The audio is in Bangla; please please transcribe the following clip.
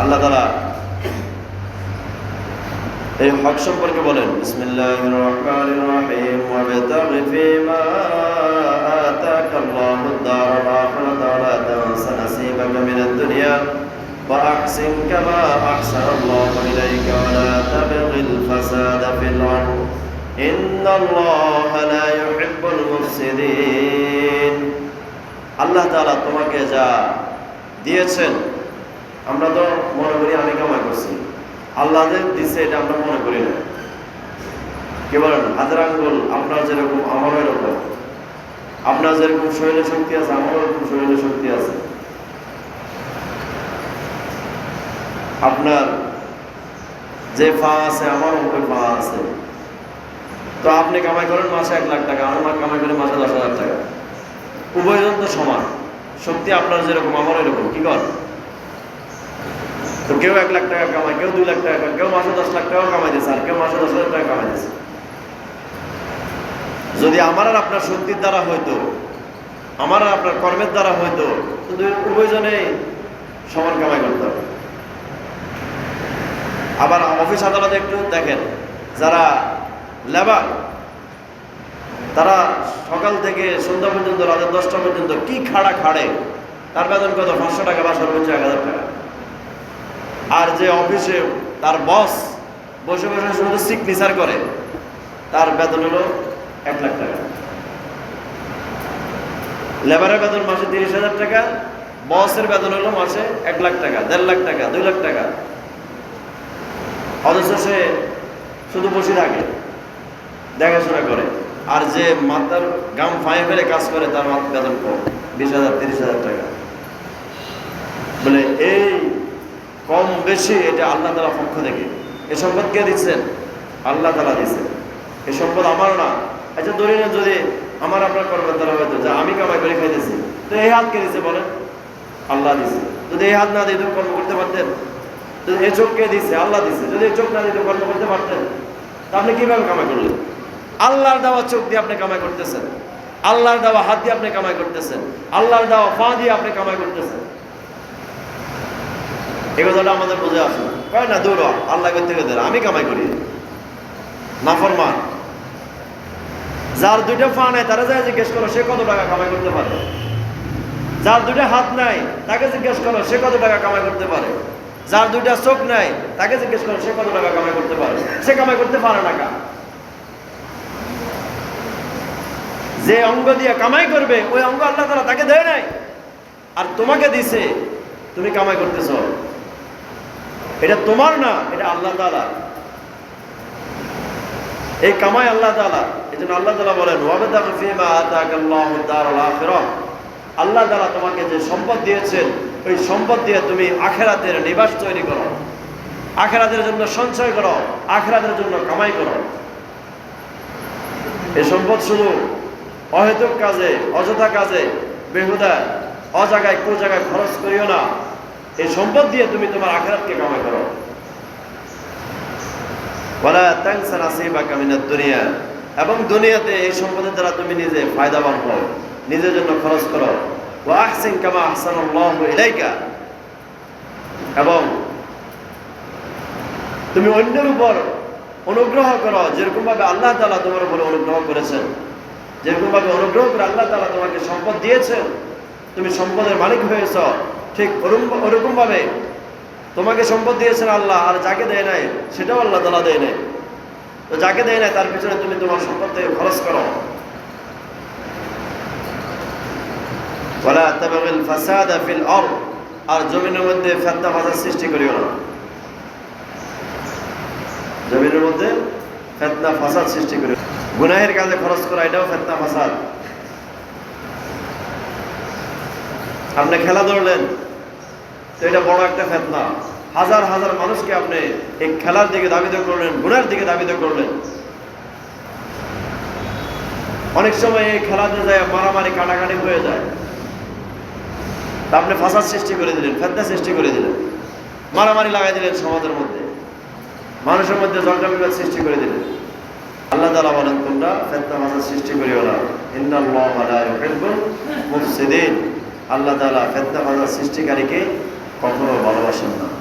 আল্লাহ তালা এই হক সম্পর্কে বলেন, বিসমিল্লাহির রহমানির রহিম ওয়া বিতাগি ফিমা আতাকা আল্লাহু দারাল আখিরাত ওয়া তানসা নাসিবাকা মিনাদ দুনিয়া, ওয়া আহসিন কামা আহসানা আল্লাহু ইলাইকা ওয়া লা তাবগিল ফাসাদা তোমাকে যা দিয়েছেন আমরা তো মনে করি আমি কামাই করছি। আল্লাহ দিছে এটা আমরা মনে করি না। কি বলেন? হাতের আঙ্গুল, আপনার যেরকম, আমারও এরকম। আপনার যেরকম শরীরে শক্তি আছে, আমারও এরকম শরীরে শক্তি আছে। আপনার যে ফা আছে, আমার ওই ফা আছে। তো আপনি কামাই করেন মাসে এক লাখ টাকা, আমার কামাই করেন মাসে দশ হাজার টাকা। উভয়জন তো সমান। শক্তি আপনার যেরকম, আমারও এরকম, কি কর তো কেউ এক লাখ টাকা কামায়, কেউ দুই লাখ টাকা কেউ মাসে দশ লাখ টাকাও কামাই দিয়েছে, আর কেউ মাসে দশ হাজার টাকা কামাই দিয়েছে। যদি আমার আর আপনার শক্তির দ্বারা হয়তো আমার আর আপনার কর্মের দ্বারা হয়তো উভয়জনে সমান কামাই করতে হবে। আবার অফিস আদালতে একটু দেখেন, যারা লেবার, তারা সকাল থেকে সন্ধ্যা পর্যন্ত, রাতের দশটা পর্যন্ত কি খাড়া খাড়ে, তার বেতন কত? পাঁচশো টাকা বা সর্বোচ্চ এক হাজার টাকা। আর যে অফিসে তার বস বসে বসে শুধু সিগনেচার করে, তার বেতন হলো এক লাখ টাকা। লেবারের বেতন মাসে তিরিশ হাজার টাকা, বসের বেতন হলো মাসে এক লাখ টাকা, দেড় লাখ টাকা, দুই লাখ টাকা। অথচ সে শুধু বসে থাকে, দেখাশোনা করে। আর যে মাথার গাম ফাঁয়ে ফেলে কাজ করে, তার বেতন কম, বিশ হাজার, তিরিশ হাজার টাকা। বলে, এই কম বেশি, এটা আল্লাহ তালা পক্ষ থেকে। এ সম্পদ কে দিচ্ছেন? আল্লাহ তালা দিচ্ছেন। এ সম্পদ আমার না। আচ্ছা ধরে না যদি আমার আপনার কর্মের দ্বারা হয়তো যা আমি কামাই করে খাইতেছি, তো এই হাত কে দিচ্ছে বলেন? আল্লাহ দিছে। যদি এই হাত না দিয়ে তুমি কর্ম করতে পারতেন? যদি এই চোখ কে দিচ্ছে আল্লাহ দিচ্ছে যদি এই চোখ না দিয়ে কর্ম করতে পারতেন? তা আপনি কীভাবে কামাই করলেন? আল্লাহর দেওয়া চোখ দিয়ে আপনি কামাই করতেছেন। আল্লাহর দেওয়া হাত দিয়ে আপনি কামাই করতেছেন। আল্লাহর দেওয়া পা দিয়ে আপনি কামাই করতেছেন। এ কথাটা আমাদের বোঝা না কয় না, দৌড়, আল্লাহ করতে গেলে আমি কামাই করি। নাফরমান। যার দুইটা পা নাই, তারা যায় জিজ্ঞেস করো, সে কত টাকা কামাই করতে পারে? যার দুইটা হাত নাই, তাকে জিজ্ঞেস করো, সে কত টাকা কামাই করতে পারে? যার দুইটা চোখ নাই, তাকে জিজ্ঞেস করো, সে কত টাকা কামাই করতে পারে? সে কামাই করতে পারে না যে অঙ্গ দিয়ে কামাই করবে, ওই অঙ্গ আল্লাহ তারা তাকে দেয় নাই। আর তোমাকে দিছে, তুমি কামাই করতেছ। এটা তোমার না, এটা আল্লাহ তালা এই কামাই আল্লাহ তালা এই জন্য আল্লাহ তালা বলেন আল্লাহ তালা তোমাকে যে সম্পদ দিয়েছেন, ওই সম্পদ দিয়ে তুমি আখেরাতের নিবাস তৈরি করো। আখেরাতের জন্য সঞ্চয় করো, আখেরাতের জন্য কামাই করো। এই সম্পদ শুধু অহেতুক কাজে, অযথা কাজে বেহুদা অজাগায় কু জায়গায় খরচ করিও না। এই সম্পদ দিয়ে তুমি তোমার আখেরাতকে কামাই করো। বলা তাংসা নাসিবাকা মিনাদ দুনিয়া। এবং দুনিয়াতে এই সম্পদের দ্বারা তুমি নিজে ফায়দাবান হও, নিজের জন্য খরচ করো। ও আহসিন কামা আহসানুল্লাহু ইলাইকা। এবং তুমি অন্যের উপর অনুগ্রহ করো যেরকম ভাবে আল্লাহ তালা তোমার উপর অনুগ্রহ করেছেন। যেরকম ভাবে অনুগ্রহ করে আল্লাহ তালা তোমাকে সম্পদ দিয়েছেন, তুমি সম্পদের মালিক হয়েছ। ঠিক ওরকম ভাবে তোমাকে সম্পদ দিয়েছেন আল্লাহ, আর যাকে দেয় নাই, সেটাও আল্লাহ তালা দেয় নাই। তো যাকে দেয় নাই, তার পিছনে তুমি তোমার সম্পদ থেকে খরচ করো। আর জমিনের মধ্যে ফেতনা ফাসাদ সৃষ্টি করিও না। জমিনের মধ্যে ফেতনা ফাসাদ সৃষ্টি করিও গুনাহের কাজে খরচ করা, এটাও ফেতনা ফাসাদ। আপনি খেলা ধরলেন, তো এটা বড় একটা ফেতনা। হাজার হাজার মানুষকে আপনি এই খেলার দিকে দাবিত করলেন গুণের দিকে দাবিত করলেন। অনেক সময় এই খেলাতে যায়, মারামারি, কাটাকাটি হয়ে যায়। আপনি ফাঁসার সৃষ্টি করে দিলেন, ফেতনা সৃষ্টি করে দিলেন। মারামারি লাগাই দিলেন সমাজের মধ্যে। মানুষের মধ্যে ঝগড়া বিবাদ সৃষ্টি করে দিলেন। আল্লাহ তালা বলেন, তোমরা ফেতনা, ফাঁসার সৃষ্টি করিও না। ইন্দাল্লাহ মুফসিদিন। আল্লাহ তালা ফেতনা ফাঁসার সৃষ্টিকারীকে কখনো ভালোবাসেন না।